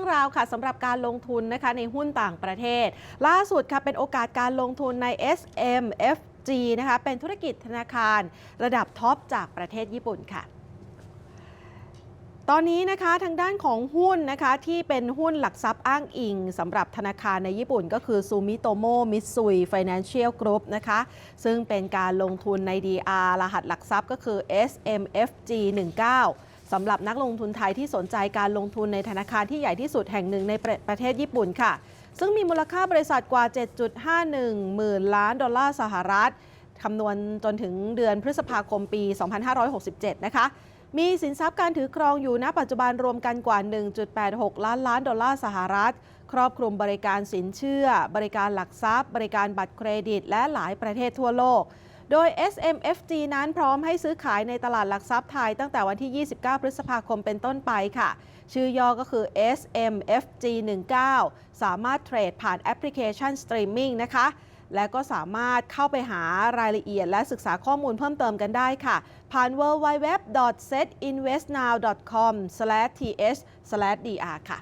รื่องราวค่ะสำหรับการลงทุนนะคะในหุ้นต่างประเทศ ล่าสุดค่ะเป็นโอกาสการลงทุนใน SMFG นะคะเป็นธุรกิจธนาคารระดับท็อปจากประเทศญี่ปุ่นค่ะ ตอนนี้นะคะทางด้านของหุ้นนะคะที่เป็นหุ้นหลักทรัพย์อ้างอิงสำหรับธนาคารในญี่ปุ่นก็คือซูมิโตโมมิตซุย Financial Group นะคะ ซึ่งเป็นการลงทุนใน DR รหัสหลักทรัพย์ก็คือ SMFG 19 สำหรับนักลงทุนไทยที่สนใจการลงทุนในธนาคารที่ใหญ่ที่สุดแห่งหนึ่งในประประเทศญี่ปุ่นค่ะ ซึ่งมีมูลค่าบริษัทกว่า 7.51 หมื่นล้านดอลลาร์สหรัฐคำนวณจนถึงเดือนพฤษภาคมปี 2567 นะคะ มีสินทรัพย์การถือครองอยู่ณปัจจุบันรวมกันกว่า 1.86 ล้านล้านดอลลาร์สหรัฐ ครอบคลุมบริการสินเชื่อ บริการหลักทรัพย์ บริการบัตรเครดิต และหลายประเทศทั่วโลก โดย SMFG นั้นพร้อมให้ซื้อขายในตลาดหลักทรัพย์ไทยตั้งแต่วันที่ 29 พฤษภาคมเป็นต้นไปค่ะ ชื่อย่อก็คือ SMFG 19สามารถเทรดผ่านแอปพลิเคชันสตรีมมิ่งนะคะและก็สามารถเข้าไปหารายละเอียดและศึกษาข้อมูลเพิ่มเติมกันได้ค่ะ ผ่าน www.setinvestnow.com/th/dr ค่ะ